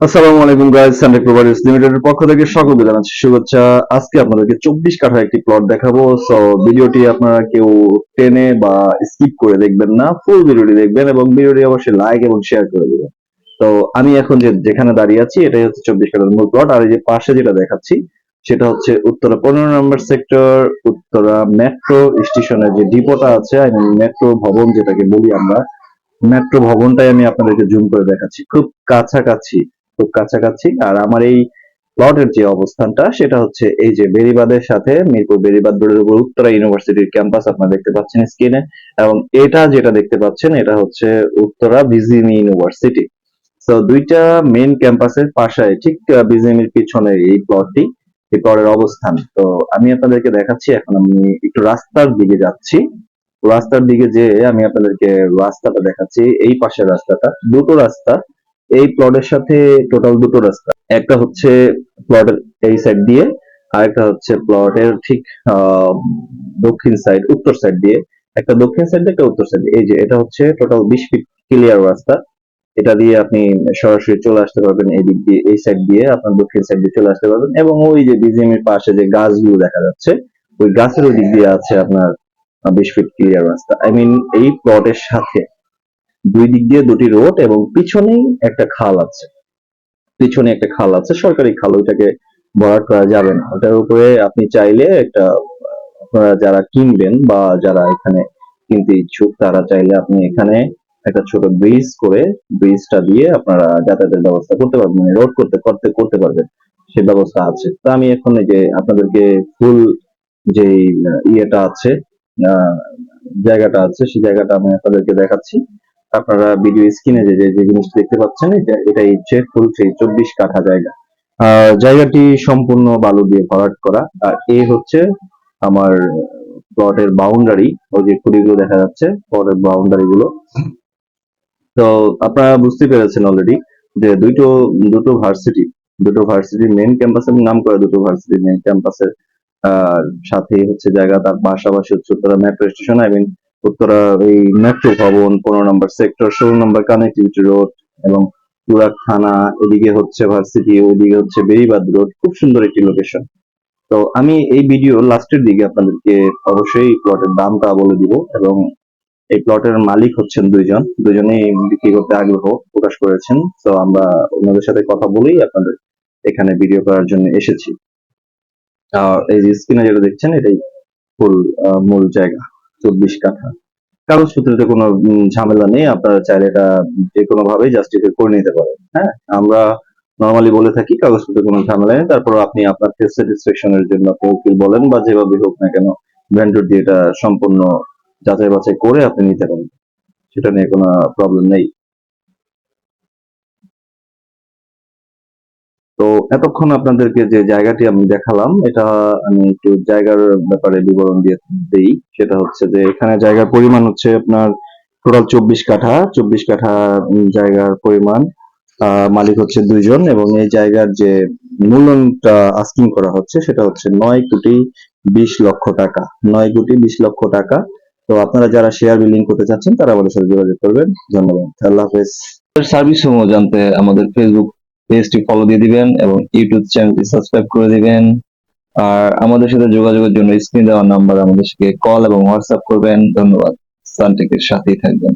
আসসালামু আলাইকুম guys Sunday providers লিমিটেডের পক্ষ থেকে সকলকে জানাচ্ছি, শুভেচ্ছা। আজকে আপনাদেরকে চব্বিশ কাঠা একটি প্লট দেখাবো। সো ভিডিওটি আপনারা কেউ টেনে বা স্কিপ করে দেখবেন না ফুল ভিডিওটি দেখবেন এবং ভিডিওটি অবশ্যই লাইক এবং শেয়ার করে দিবেন। তো, আমি এখন যে যেখানে দাঁড়িয়ে আছি, এটাই হচ্ছে চব্বিশ কাঠার মূল প্লট আর এই যে পাশে যেটা দেখাচ্ছি, সেটা হচ্ছে উত্তরা পনেরো নম্বর সেক্টর উত্তরা মেট্রো স্টেশনের যে ডিপোটা আছে আই মিন মেট্রো ভবন যেটাকে বলি আমরা মেট্রো ভবনটাই আমি আপনাদেরকে জুম করে দেখাচ্ছি। খুব কাছাকাছি। খুব কাছাকাছি। আর আমার এই প্লটের যে অবস্থানটা, সেটা হচ্ছে এই যে বেরিবাদের সাথে মিরপুর বেরিবাদ রোডের উপর উত্তরা ইউনিভার্সিটির ক্যাম্পাস আপনারা দেখতে পাচ্ছেন স্ক্রিনে এবং এটা যেটা দেখতে পাচ্ছেন, এটা হচ্ছে উত্তরা বিজিএমই ইউনিভার্সিটি। তো দুইটা মেইন ক্যাম্পাসের পাশে ঠিক বিজিএমির পিছনে এই প্লটটি এই প্লটের অবস্থান। তো, আমি আপনাদেরকে দেখাচ্ছি, এখন আমি একটু রাস্তার দিকে যাচ্ছি। রাস্তার দিকে যে আমি আপনাদেরকে রাস্তাটা দেখাচ্ছি। এই পাশের রাস্তাটা, দুটো রাস্তা এই প্লটের সাথে টোটাল দুটো রাস্তা। একটা হচ্ছে প্লটের এই সাইড দিয়ে আর একটা হচ্ছে প্লটের ঠিক দক্ষিণ সাইড উত্তর সাইড দিয়ে। একটা দক্ষিণ সাইড একটা উত্তর সাইড এই যে, এটা হচ্ছে টোটাল বিশ ফিট ক্লিয়ার রাস্তা। এটা দিয়ে আপনি সরাসরি চলে আসতে পারবেন এই দিক দিয়ে, এই সাইড দিয়ে, আপনার দক্ষিণ সাইড দিয়ে চলে আসতে পারবেন। এবং ওই যে বিজিএম এর পাশে যে গাছগুলো দেখা যাচ্ছে, ওই গাছের ওই দিক দিয়ে আছে আপনার বিশ ফিট ক্লিয়ার রাস্তা। আই মিন এই প্লটের সাথে দুই দিক দিয়ে দুটি রোড এবং পিছনেই একটা খাল আছে। পিছনে একটা খাল আছে, সরকারি খাল, ওইটাকে ভরাট করা যাবে না। ওটার উপরে আপনি চাইলে একটা, আপনারা যারা কিনবেন বা যারা এখানে কিনতে ইচ্ছুক, তারা চাইলে আপনি এখানে একটা ছোট ব্রিজ করে, ব্রিজটা দিয়ে আপনারা যাতায়াতের ব্যবস্থা করতে পারবেন মানে রোড করতে করতে করতে পারবেন। সে ব্যবস্থা আছে। তো আমি এখন যে আপনাদেরকে ফুল যে ইয়েটা আছে জায়গাটা আছে, সেই জায়গাটা আমি আপনাদেরকে দেখাচ্ছি। আপনারা ভিডিও স্ক্রিনে যে যে জিনিসটা দেখতে পাচ্ছেন, এটা হচ্ছে ফুল সেই চব্বিশ কাঠা জায়গা। জায়গাটি সম্পূর্ণ বালু দিয়ে ভরাট করা। আর এ হচ্ছে আমার প্লটের বাউন্ডারি ওই যে খুঁড়িগুলো দেখা যাচ্ছে প্লটের বাউন্ডারি গুলো। তো আপনারা বুঝতে পেরেছেন অলরেডি যে দুটো দুটো ভার্সিটি দুটো ভার্সিটি মেন ক্যাম্পাসের নাম করা দুটো ভার্সিটি মেন ক্যাম্পাসের সাথে হচ্ছে জায়গা। তার পাশাপাশি হচ্ছে Uttara metro station I mean Uttara এই মেট্রো ভবন, পনেরো নম্বর সেক্টর ষোলো নম্বর কানেক্টিভিটি রোড এবং তুরাক থানা, এদিকে হচ্ছে ভার্সিটি ওইদিকে হচ্ছে বেরিবাদ রোড খুব সুন্দর একটি লোকেশন তো আমি এই ভিডিও লাস্টের দিকে আপনাদেরকে অবশ্যই প্লটের দামটা বলে দিব এবং এই প্লটের মালিক হচ্ছেন দুইজন, দুজনেই বিক্রি করতে আগ্রহ প্রকাশ করেছেন। তো আমরা ওনাদের সাথে কথা বলেই আপনাদের এখানে ভিডিও করার জন্য এসেছি। আর এই যে স্ক্রিনে যেটা দেখছেন, এটাই ফুল মূল জায়গা। চব্বিশ কাঠা। কারও সূত্রেতে কোনো ঝামেলা নেই, আপনারা চাইলে এটা যে কোনো ভাবে জাস্টিফাই করে নিতে পারেন হ্যাঁ? আমরা নর্মালি বলে থাকি কাগজপত্রের কোনো ঝামেলা নেই, তারপর আপনি আপনার ফেস স্যাটিসফ্যাকশনের জন্য আপনি উকিল বলেন বা যেভাবে হোক না কেন ভেন্ডর দিয়ে এটা সম্পূর্ণ যাচাই বাছাই করে আপনি নিতে পারেন। সেটা নিয়ে কোনো প্রবলেম নেই। তো এতক্ষণ আপনাদেরকে যে জায়গাটি আমি দেখালাম, এটা আমি একটু জায়গার ব্যাপারে বিবরণ দিয়ে দেই। সেটা হচ্ছে যে এখানে জায়গার পরিমাণ হচ্ছে আপনার টোটাল চব্বিশ কাঠা। চব্বিশ কাঠা জায়গার পরিমাণ মালিক হচ্ছে দুইজন এবং এই জায়গার যে মূল্যায়নটা আস্কিং করা হচ্ছে সেটা হচ্ছে নয় কোটি বিশ লক্ষ টাকা। নয় কোটি বিশ লক্ষ টাকা। তো আপনারা যারা শেয়ার বিল্ডিং করতে চাচ্ছেন তারা আমাদের সাথে যোগাযোগ করবেন। ধন্যবাদ। আল্লাহ হাফেজ। সার্ভিস সমূহ জানতে আমাদের ফেসবুক পেজটি ফলো দিয়ে দিবেন এবং ইউটিউব চ্যানেলটি সাবস্ক্রাইব করে দিবেন। আর আমাদের সাথে যোগাযোগের জন্য স্ক্রিন দেওয়ার নাম্বার আমাদেরকে কল এবং হোয়াটসঅ্যাপ করবেন। ধন্যবাদ। সানটেকের সাথেই থাকবেন।